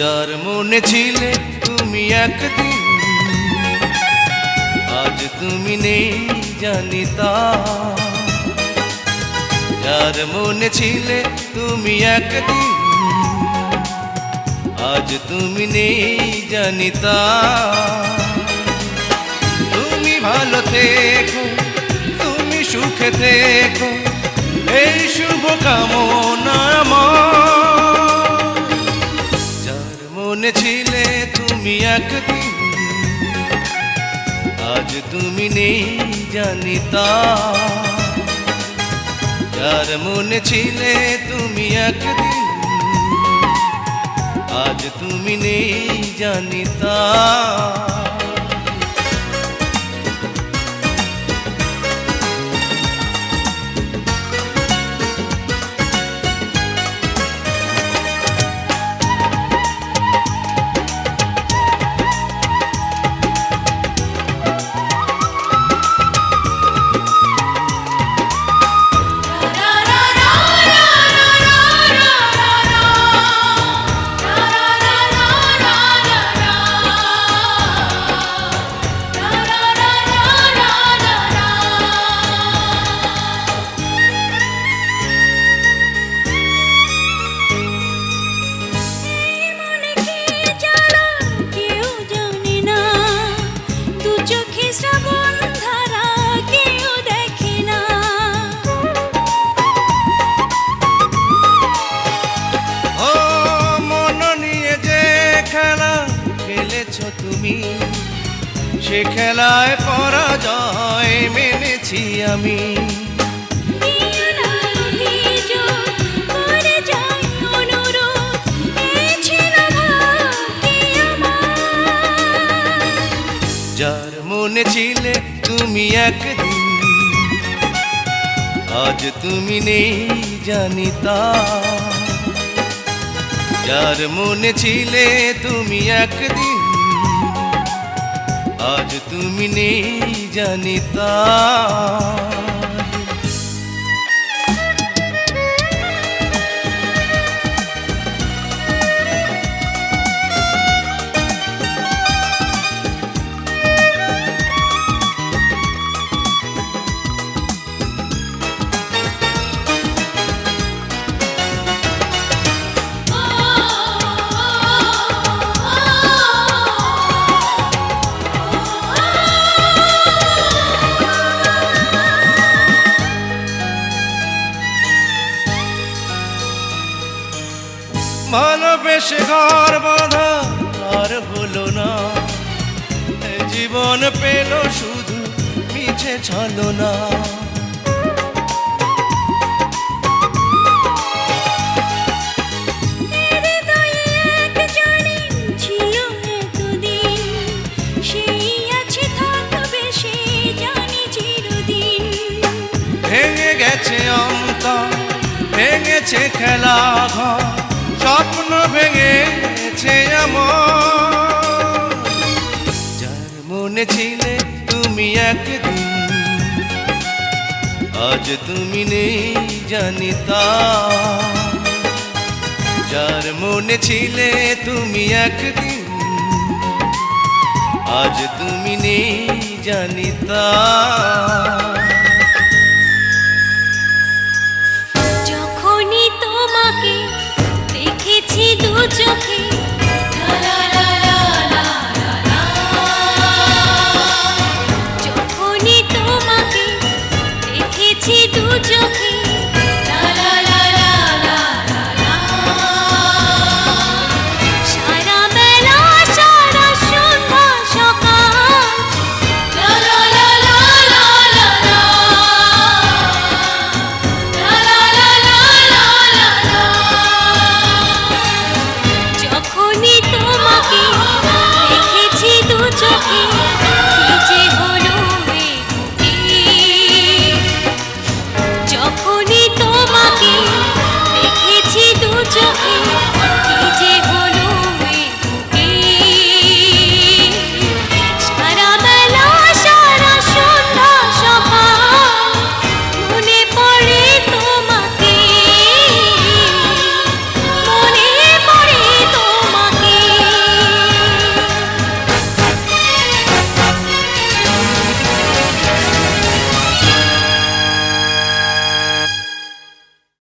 যার মনে ছিলে তুমি একদিন, আজ তুমি নেই জানি তা। যার মনে ছিলে তুমি একদিন, আজ তুমি নেই জানি তা। তুমি ভালো থেকো, তুমি সুখে থেকো, এই শুভ কামনা আজ তুমি নেই জানি তা যার মনে ছিলে তুমি একদিন আজ তুমি নেই জানি খেলেছ তুমি সে খেলায় পরাজয় মেনেছি আমি। যার মনে ছিলে তুমি একদিন, আজ তুমি নেই জানি তা যার মনে ছিলে তুমি একদিন আজ তুমি নেই জানি ভালোবেসে ঘর বাঁধা আর হলো না। জীবন পেল শুধু মিছে ছলো না ভেঙে গেছে অন্তর ভেঙেছে খেলা ঘর ভেঙেছে আমার। যার মনে ছিলে তুমি একদিন, আজ তুমি নেই জানি তা। যার মনে ছিলে তুমি একদিন, আজ তুমি নেই জানি তা।